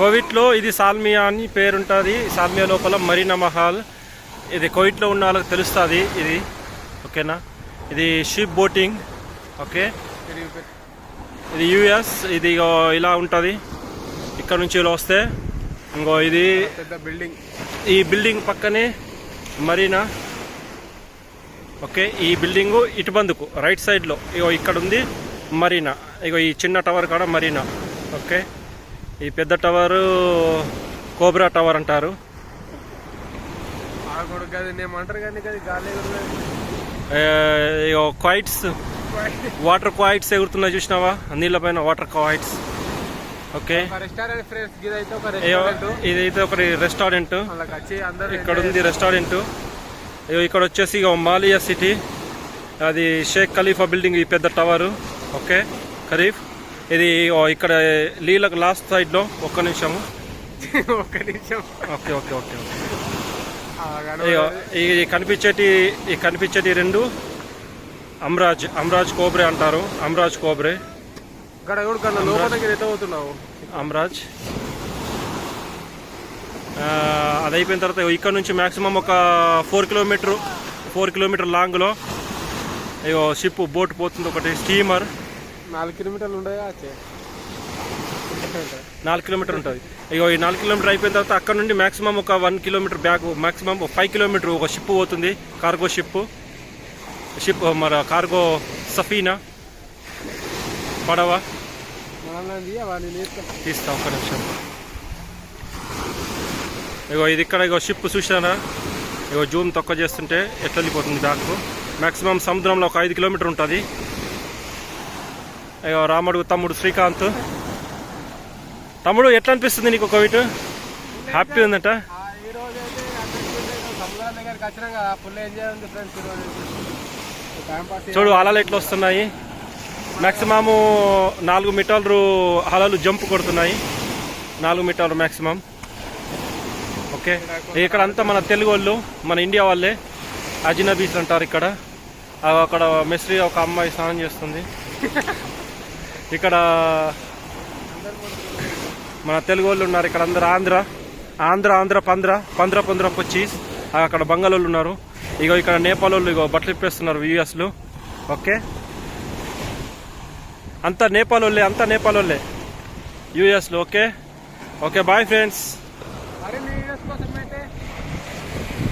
కోవిట్లో ఇది సాల్మియా అని పేరుంటుంది. సాల్మియా లోపల మరీనా మహల్. ఇది కోవిట్లో ఉన్న వాళ్ళకి తెలుస్తుంది ఇది. ఓకేనా? ఇది షిప్ బోటింగ్. ఓకే? ఇది యుఎస్. ఇది ఇలా ఉంటుంది. ఇక్కడ నుంచి ఇలా వస్తే ఇంకో ఇది పెద్ద బిల్డింగ్ ఈ బిల్డింగ్ పక్కనే మరీనా. ఓకే? ఈ బిల్డింగ్ ఇటుబందుకు రైట్ సైడ్లో. ఇగో ఇక్కడ ఉంది మరీనా. ఇగో ఈ చిన్న టవర్ కాడ మరీనా. ఓకే? ఈ పెద్ద టవర్ కోబ్రా టవర్ అంటారు. క్వైట్స్. వాటర్ క్వైట్స్ ఎగురుతున్నాయి చూసినావా? నీళ్ళపైన వాటర్ క్వైట్స్. ఓకే. ఒక రెస్టారెంట్ ఫ్రెండ్స్ ఇది అయితే ఒక రెస్టారెంట్. ఇదైతే ఇక్కడ ఉంది రెస్టారెంట్. ఇక్కడ వచ్చేసి ఇగో మాలియా సిటీ. అది షేక్ ఖలీఫా బిల్డింగ్ ఈ పెద్ద టవర్. ఓకే. ఖరీఫ్. ఇది ఇక్కడ లీలకు లాస్ట్ సైడ్లో ఒక్క నిమిషము. ఒక్క నిమిషం. Okay okay okay okay. ఈ కనిపించేటి ఈ కనిపించేటి రెండు అమ్రాజ్ అమ్రాజ్ కోబ్రే అంటారు. అమ్రాజ్ కోబ్రే. అమ్రాజ్. అది అయిపోయిన తర్వాత ఇక్కడ నుంచి మాక్సిమం ఒక ఫోర్ కిలోమీటర్ ఫోర్ కిలోమీటర్ లాంగ్లో ఇగో షిప్ బోట్ పోతుంది. ఒకటి స్టీమర్. నాలుగు కిలోమీటర్లు వచ్చే నాలుగు కిలోమీటర్ ఉంటుంది. ఇగో ఈ నాలుగు కిలోమీటర్ అయిపోయిన తర్వాత అక్కడ నుండి మాక్సిమం ఒక one kilometre back maximum five kilometre ఒక షిప్ పోతుంది. Cargo ship. షిప్ మన కార్గో సఫీనా? పడవ? తీస్తా ఒక్క నిమిషం. ఇగో ఇది ఇక్కడ ఇగో షిప్ చూసారా ఇగో జూమ్ తక్కువ చేస్తుంటే ఎట్లా వెళ్ళిపోతుంది బ్యాక్? మాక్సిమం సముద్రంలో ఒక ఐదు కిలోమీటర్ ఉంటుంది. రాముడు తమ్ముడు శ్రీకాంత్. తమ్ముడు ఎట్లా అనిపిస్తుంది నీకు కోవిడ్ హ్యాపీ ఉందంట. చూడు అలలు ఎట్లా వస్తున్నాయి మ్యాక్సిమము నాలుగు మీటర్లు అలలు జంప్ కొడుతున్నాయి. నాలుగు మీటర్లు మ్యాక్సిమం ఓకే. ఇక్కడ అంతా మన తెలుగు వాళ్ళు మన ఇండియా వాళ్ళే. అజినబీస్ అంటారు ఇక్కడ. అక్కడ మెస్రీ ఒక అమ్మాయి స్నానం చేస్తుంది. ఇక్కడ మన తెలుగు వాళ్ళు ఉన్నారు. ఇక్కడ అందరు ఆంధ్ర ఆంధ్ర ఆంధ్ర పంద్ర పంద్ర పంద్ర పచ్చీస్ అక్కడ బంగాళోళ్ళు ఉన్నారు. ఇగో ఇక్కడ నేపాల్ వాళ్ళు ఇగో బట్టలు ఇప్పేస్తున్నారు యూఎస్లు ఓకే? అంతా నేపాల్ వాళ్ళే అంతా నేపాల్ వాళ్ళే. యూఎస్లో ఓకే? ఓకే బాయ్ ఫ్రెండ్స్ మరిన్ని వీడియోస్ కోసం అయితే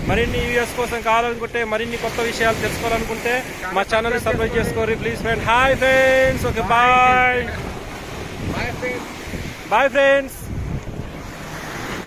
మరిన్ని యూఎస్ కోసం కావాలనుకుంటే మరిన్ని కొత్త విషయాలు తెలుసుకోవాలనుకుంటే మా ఛానల్ని సబ్స్క్రైబ్ చేసుకోరు please friend hi friends okay bye bye friends